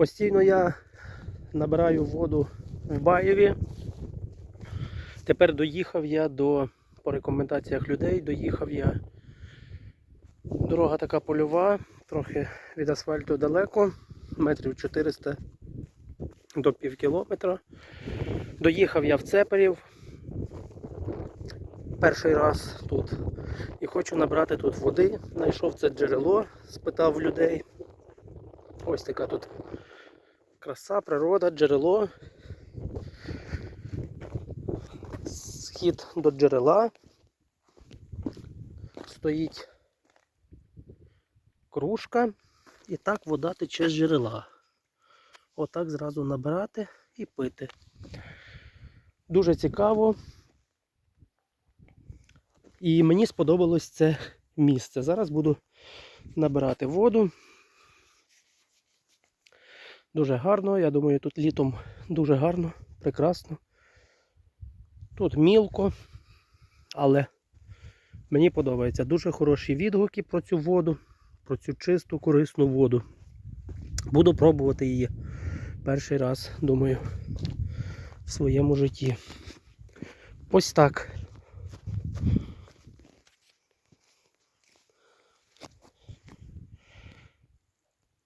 Постійно я набираю воду в Баєві. Тепер доїхав я до, по рекомендаціях людей, доїхав я. Дорога така польова, трохи від асфальту далеко, метрів 400 до пів кілометра. Доїхав я в Цеперів. Перший раз тут. І хочу набрати тут води. Знайшов це джерело, спитав людей. Ось така тут краса, природа, джерело. Схід до джерела. Стоїть кружка. І так вода тече з джерела. Отак зразу набирати і пити. Дуже цікаво. І мені сподобалось це місце. Зараз буду набирати воду. Дуже гарно. Я думаю, тут літом дуже гарно, прекрасно. Тут мілко, але мені подобається. Дуже хороші відгуки про цю воду, про цю чисту, корисну воду. Буду пробувати її перший раз, думаю, в своєму житті. Ось так.